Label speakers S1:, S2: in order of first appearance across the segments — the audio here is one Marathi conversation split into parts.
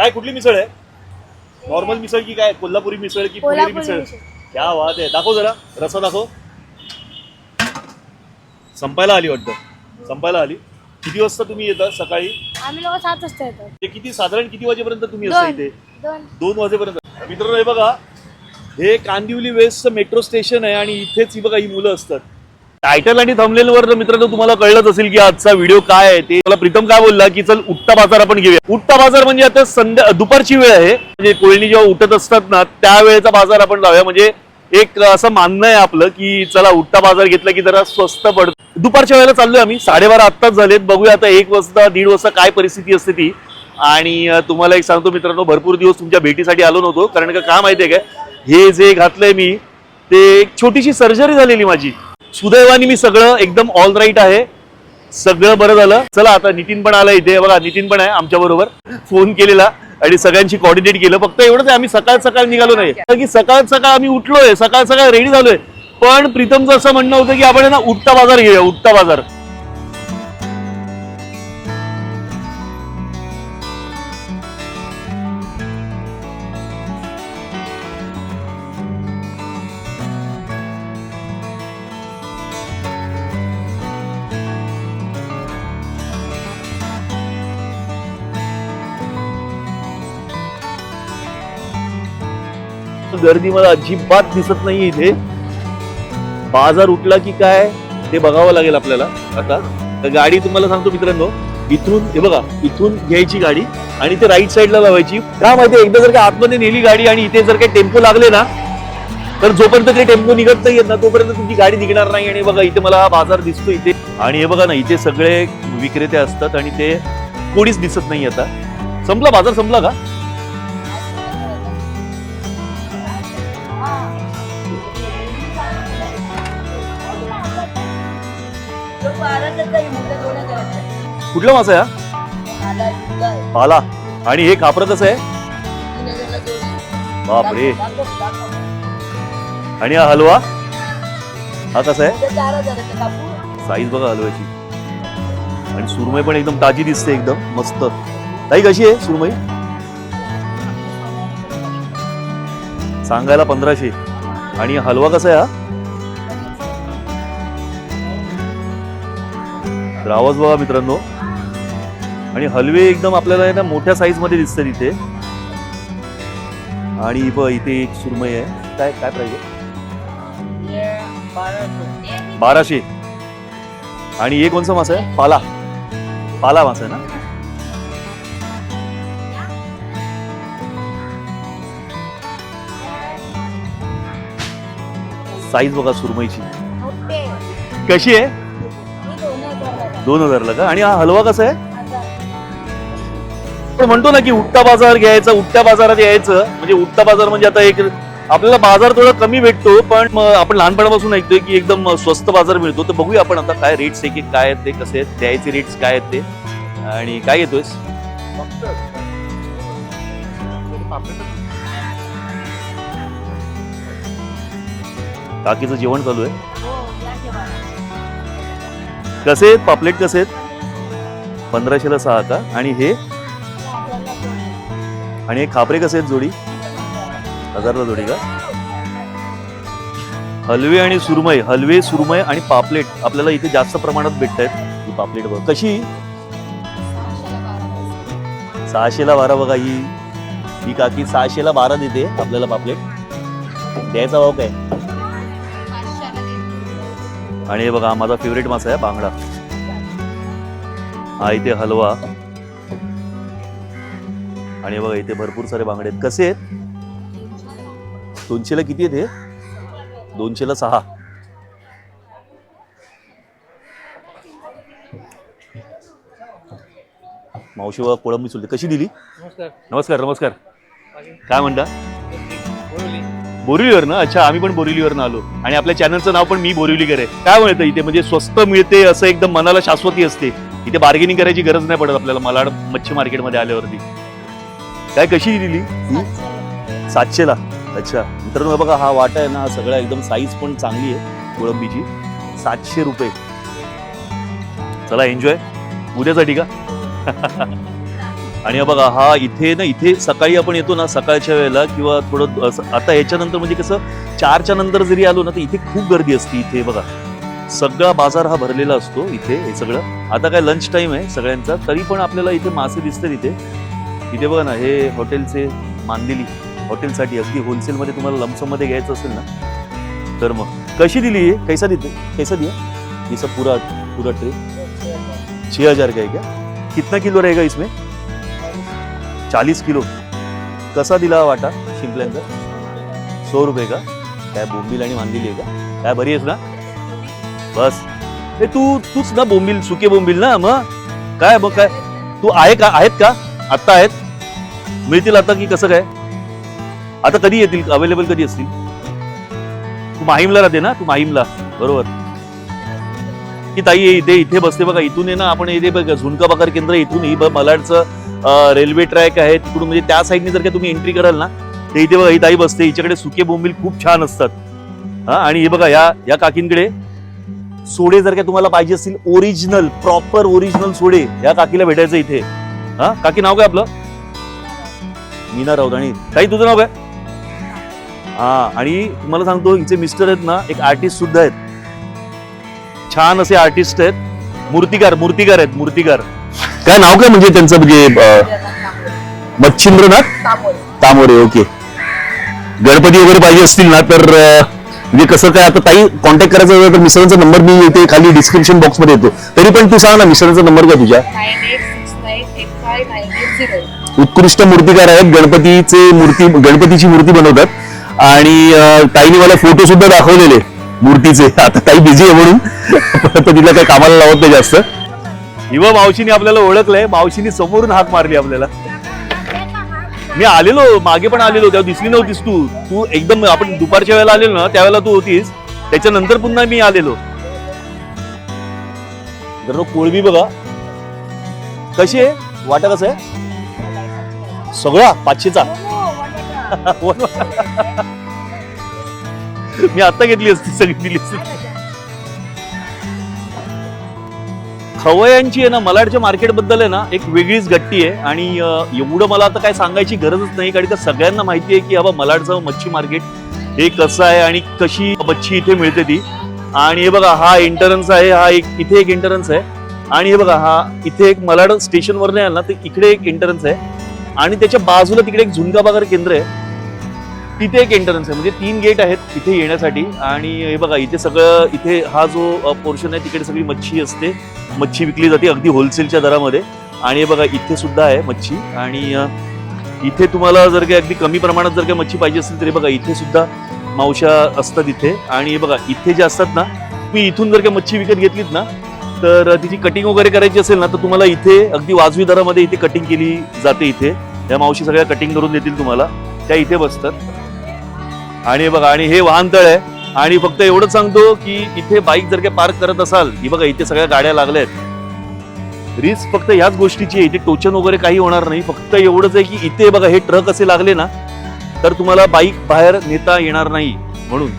S1: काय कुठली मिसळ आहे? नॉर्मल मिसळ की काय? कोल्हापुरी मिसळ की पुणेरी
S2: कोल्हापुरी
S1: मिसळ?
S2: मिसळ.
S1: क्या वाद आहे. दाखव जरा. रसा दाखव. संपायला आली वाटतं. संपायला आली. किती वाजता तुम्ही येता सकाळी?
S2: आम्ही लोक सात वाजता येतो.
S1: ते किती? साधारण किती वाजेपर्यंत तुम्ही असता
S2: दोन.
S1: इथे?
S2: दोन.
S1: दोन वाजेपर्यंत. मित्रांनो हे बघा. हे कांदिवली वेस्टचं मेट्रो स्टेशन आहे आणि इथेच ही बघा ही मुलं असतात. टायटल आणि थंबनेल वर मित्रांनो तुम्हाला कळलंच असेल की आजचा व्हिडिओ काय आहे ते मला प्रीतम काय बोलला की चल उठता बाजार आपण घेऊया. उठता बाजार म्हणजे आता संध्या दुपारची वेळ आहे. म्हणजे कोळणी जेव्हा उठत असतात ना त्यावेळेचा बाजार आपण लावूया. म्हणजे एक असं मानणं आहे आपलं की चला उठता बाजार घेतला की जरा स्वस्त पडत. दुपारच्या वेळेला चाललोय आम्ही. साडेबारा आत्ताच झालेत. बघूया आता एक वाजता दीड वाजता काय परिस्थिती असते ती. आणि तुम्हाला एक सांगतो मित्रांनो भरपूर दिवस तुमच्या भेटीसाठी आलो नव्हतो. कारण का काय माहितीये काय? हे जे घातलंय मी ते एक छोटीशी सर्जरी झालेली माझी. सुदैवाने मी सगळं एकदम ऑल राईट आहे. सगळं बरं झालं. चला आता नितीन पण आला इथे. बघा नितीन पण आहे आमच्या बरोबर. फोन केलेला आणि सगळ्यांशी कॉर्डिनेट केलं. फक्त एवढंच आहे आम्ही सकाळ सकाळ निघालो नाही. की सकाळ सकाळ आम्ही उठलोय सकाळ सकाळ रेडी झालोय. पण प्रीतमचं असं म्हणणं होतं की आपण आहे ना उठता बाजार घेऊया उठता बाजार. गर्दी मला अजिबात दिसत नाही इथे. बाजार उठला की काय ते बघावं लागेल आपल्याला आता. तर गाडी तुम्हाला सांगतो मित्रांनो इथून हे बघा इथून घ्यायची गाडी आणि ते राईट साईडला लावायची. का माहिती एकदा जर का आतमध्ये नेली गाडी आणि इथे जर काही टेम्पो लागले ना तर जोपर्यंत ते टेम्पो निघत नाही ना तोपर्यंत तुमची गाडी निघणार नाही. आणि बघा इथे मला बाजार दिसतो इथे. आणि हे बघा ना इथे सगळे विक्रेते असतात आणि ते कोणीच दिसत नाही आता. संपला बाजार संपला का? कुठला मासा या हा? पाला आणि हे खापर कसं आहे? बापरे. आणि हा हलवा? हा कसा आहे? साईज बघा हलव्याची. आणि सुरमई पण एकदम ताजी दिसते एकदम मस्त. ताई कशी आहे सुरमई? सांगायला पंधराशे. आणि हलवा कसा आहे हा? तर आवाज बघा मित्रांनो. आणि हलवे एकदम आपल्याला आहे ना मोठ्या साईजमध्ये दिसतात इथे. आणि ब इथे एक सुरमई आहे. काय काय आहे? बाराशे. आणि हे कोणचा मासा आहे? पाला. पाला मासा आहे ना? साईज बघा सुरमईची. कशी आहे? दोन हजारला का? आणि हा हलवा कसा आहे? पण म्हणतो ना की उठता बाजार घ्यायचा उठत्या बाजारात यायचं. म्हणजे उठता बाजार म्हणजे आता एक आपल्याला बाजार थोडा कमी भेटतो पण मग आपण लहानपणापासून ऐकतोय की एकदम स्वस्त बाजार मिळतो. तर बघूया आपण आता काय रेट्स आहे की काय आहेत ते कसे आहेत द्यायचे रेट्स काय आहेत ते. आणि काय येतोयस काकीचं जेवण चालू आहे. हो, कसे आहेत पापलेट कसे आहेत पंधराशेला सहा का? आणि हे? आणि हे खापरे कसे आहेत जोडी? हजारला जोडी का? हलवे आणि सुरमय हलवे सुरमय आणि पापलेट आपल्याला इथे जास्त प्रमाणात भेटत आहेत ही पापलेट बघ. कशी? सहाशेला बारा बघा ही. ही काकी सहाशेला बारा देते आपल्याला पापलेट. द्यायचा भाव काय? आणि हे बघा माझा फेवरेट मासा आहे बांगडा. हा इथे हलवा. आणि बघा इथे भरपूर सारे बांगडे आहेत. कसे आहेत? दोनशेला किती आहेत हे? दोनशेला सहा. मावशी बघा कोळंबी चुलते. कशी दिली?
S3: नमस्कार.
S1: नमस्कार नमस्कार. काय म्हणता? बोरिवलीवर ना अच्छा आम्ही पण बोरिवलीवर आलो. आणि आपल्या चॅनलचं नाव पण मी बोरिवलीकर आहे. काय म्हणतं इथे? म्हणजे स्वस्त मिळते असं एकदम मनाला शाश्वती असते. इथे बार्गेनिंग करायची गरज नाही पडत आपल्याला मलाड मच्छी मार्केटमध्ये आल्यावरती. काय कशी दिली? सातशेला. अच्छा. मित्रांनो बघा हा वाटा आहे ना हा सगळा एकदम साईज पण चांगली आहे कोळंबीची. सातशे रुपये. चला एन्जॉय उद्यासाठी का? आणि बघा हा इथे ना इथे सकाळी आपण येतो ना सकाळच्या वेळेला किंवा थोडं आता याच्यानंतर म्हणजे कसं चारच्या नंतर जरी आलो ना तर इथे खूप गर्दी असते इथे बघा. सगळा बाजार हा भरलेला असतो इथे हे सगळं. आता काय लंच टाइम आहे सगळ्यांचा तरी पण आपल्याला इथे मासे दिसतात इथे. इथे बघा ना हे हॉटेलचे मांदिली. हॉटेलसाठी अगदी होलसेलमध्ये तुम्हाला लमसममध्ये घ्यायचं असेल ना तर मग. कशी दिली आहे कैसा देते कैसा दिया? ये सब पूरा पूरा ट्रे छः हजार. का है क्या? कितना किलो रहेगा इसमें? चाळीस किलो. कसा दिला वाटा शिंपल्यांचा? सौ रुपये का? काय बोंबील आणि मांदिली आहे का? काय बरी आहेस ना? बस. ए तू तूच ना बोंबील सुके बोंबील ना मग? काय मग काय? तू आहे का? आहेत का? आत्ता आहेत. मिळतील आता की कसं काय? आता कधी येतील? अवेलेबल कधी असतील? तू माहीमला राहते ना? तू माहीमला. बरोबर. की ताई इथे इथे बसते बघा. इथून आहे ना आपण इथे बघा. झुणका बकार केंद्र इथून ही ब- मलाडचं रेल्वे ट्रॅक आहे तिकडून म्हणजे त्या साईडने जर का तुम्ही एंट्री कराल ना तर इथे बघा ही ताई बसते हिच्याकडे सुके बोंबील खूप छान असतात. हा आणि हे बघा या या काकींकडे सोडे जर का तुम्हाला पाहिजे असतील ओरिजिनल प्रॉपर ओरिजिनल सोडे या काकीला भेटायचं इथे. हा काकी नाव काय आपलं? मीना राऊत. आणि ताई तुझं नाव काय? हा आणि तुम्हाला सांगतो हिचे मिस्टर आहेत ना एक आर्टिस्ट सुद्धा आहेत. छान असे आर्टिस्ट आहेत. मूर्तिकार मूर्तिकार आहेत मूर्तिकार. काय नाव काय म्हणजे त्यांचं म्हणजे मच्छिंद्रनाथ तामोरे ओके गणपती वगैरे पाहिजे असतील ना तर म्हणजे कसं काय आता ताई कॉन्टॅक्ट करायचा असेल तर मिसळचा नंबर मी इथे खाली डिस्क्रिप्शन बॉक्समध्ये येतो तरी पण तू सांग ना मिसळचा नंबर काय तुझ्या उत्कृष्ट मूर्तिकार आहेत गणपतीचे मूर्ती गणपतीची मूर्ती बनवतात आणि ताईने मला फोटो सुद्धा दाखवलेले मूर्तीचे आता ताई बिझी आहे म्हणून तिला काही कामाला लावत नाही जास्त युवा मावशीने आपल्याला ओळखलंय. मावशीने समोरून हाक मारली आपल्याला. मी आलेलो मागे पण आलेलो तेव्हा दिसली नव्हतीस तू. तू एकदम आपण दुपारच्या वेळेला आलेलो ना त्यावेळेला तू होतीस. त्याच्यानंतर पुन्हा मी आलेलो. तर कोळबी बघा. कशी आहे? वाटा कसं आहे? सगळा पाचशेचा. मी आता घेतली असती सगळी दिली असती. खवयांची आहे ना मलाडच्या मार्केटबद्दल आहे ना एक वेगळीच गट्टी आहे. आणि एवढं मला आता काय सांगायची गरजच नाही कारण का सगळ्यांना माहिती आहे की बाबा मलाडचं मच्छी मार्केट हे कसं आहे आणि कशी मच्छी इथे मिळते ती. आणि हे बघा हा एंटरन्स आहे हा एक इथे एक एंटरन्स आहे. आणि हे बघा हा इथे एक मलाड स्टेशनवर नाही ना तर इकडे एक एंटरन्स आहे. आणि त्याच्या बाजूला तिकडे एक झुणका बाजार केंद्र आहे. तिथे एक एंटरन्स आहे. म्हणजे तीन गेट आहेत तिथे येण्यासाठी. आणि हे बघा इथे सगळं इथे हा जो पोर्शन आहे तिकडे सगळी मच्छी असते. मच्छी विकली जाते अगदी होलसेलच्या दरामध्ये. आणि हे बघा इथे सुद्धा आहे मच्छी. आणि इथे तुम्हाला जर काही अगदी कमी प्रमाणात जर काही मच्छी पाहिजे असेल तरी बघा इथे सुद्धा मावशा असतात इथे. आणि हे बघा इथे जे असतात ना तुम्ही इथून जर काही मच्छी विकत घेतलीत ना तर तिची कटिंग वगैरे करायची असेल ना तर तुम्हाला इथे अगदी वाजवी दरामध्ये इथे कटिंग केली जाते इथे. त्या मावशी सगळ्या कटिंग करून देतील तुम्हाला. त्या इथे बसतात. आणि बघा आणि हे वाहनतळ आहे. आणि फक्त एवढंच सांगतो की इथे बाईक जर काही पार्क करत असाल ही बघा इथे सगळ्या गाड्या लागल्या आहेत. रिस्क फक्त ह्याच गोष्टीची आहे. इथे टोचन वगैरे काही होणार नाही. फक्त एवढंच आहे की इथे बघा हे ट्रक असे लागले ना तर तुम्हाला बाईक बाहेर नेता येणार नाही म्हणून.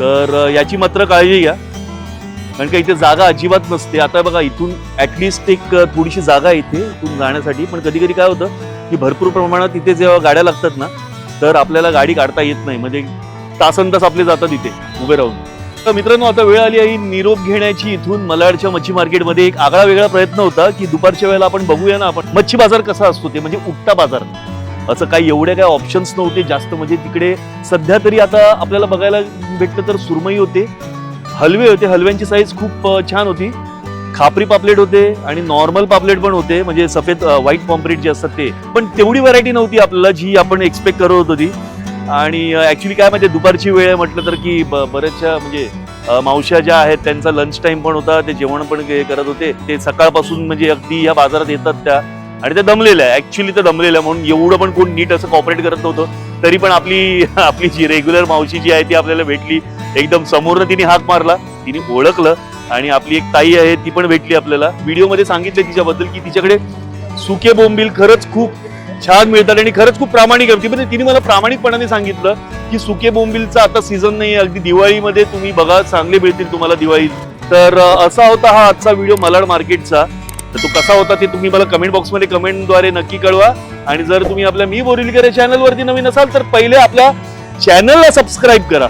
S1: तर याची मात्र काळजी घ्या. कारण का इथे जागा अजिबात नसते. आता बघा इथून ऍटलिस्ट एक थोडीशी जागा आहे इथे इथून जाण्यासाठी. पण कधी कधी काय होतं की भरपूर प्रमाणात इथे जेव्हा गाड्या लागतात ना तर आपल्याला गाडी काढता येत नाही. म्हणजे तासन तास आपले जातात इथे उभे राहून. तर मित्रांनो आता वेळ आली आहे निरोप घेण्याची. इथून मलाडच्या मच्छी मार्केटमध्ये एक आगळा वेगळा प्रयत्न होता की दुपारच्या वेळेला आपण बघूया ना आपण मच्छी बाजार कसा असतो ते म्हणजे उठता बाजार. असं काही एवढे काही ऑप्शन्स नव्हते जास्त म्हणजे तिकडे सध्या तरी आता आपल्याला बघायला भेटलं तर सुरमई होते हलवे होते. हलव्यांची साईज खूप छान होती. खापरी पापलेट होते आणि नॉर्मल पापलेट पण होते म्हणजे सफेद व्हाईट पॉम्परेट जे असतात ते. पण तेवढी व्हरायटी नव्हती आपल्याला जी आपण एक्सपेक्ट करत होतो ती. आणि ऍक्च्युली काय म्हणजे दुपारची वेळ म्हटलं तर की बऱ्याचशा म्हणजे मावश्या ज्या आहेत त्यांचा लंच टाइम पण होता ते जेवण पण करत होते. ते सकाळपासून म्हणजे अगदी या बाजारात येतात त्या. आणि ते दमलेल्या आहे ऍक्च्युली ते दमलेल्या म्हणून एवढं पण कोण नीट असं कॉपरेट करत नव्हतं. तरी पण आपली आपली जी रेग्युलर मावशी जी आहे ती आपल्याला भेटली. एकदम समोरनं तिने हात मारला. तिने ओळखलं. आणि आपली एक ताई आहे ती पण भेटली आपल्याला. व्हिडिओमध्ये सांगितलं तिच्याबद्दल की तिच्याकडे सुके बोंबील खरंच खूप छान मिळतात आणि खरंच खूप प्रामाणिक आहे. म्हणजे तिने मला प्रामाणिकपणाने सांगितलं की सुके बोंबीलचा आता सीझन नाही आहे अगदी दिवाळीमध्ये तुम्ही बघा चांगले मिळतील तुम्हाला दिवाळीत तर असा होता हा आजचा व्हिडिओ मलाड मार्केटचा. तर तो कसा होता ते तुम्ही मला कमेंट बॉक्समध्ये कमेंटद्वारे नक्की कळवा. आणि जर तुम्ही आपल्या मी बोरिलकर या चॅनलवरती नवीन असाल तर पहिले आपल्या चॅनलला सबस्क्राईब करा.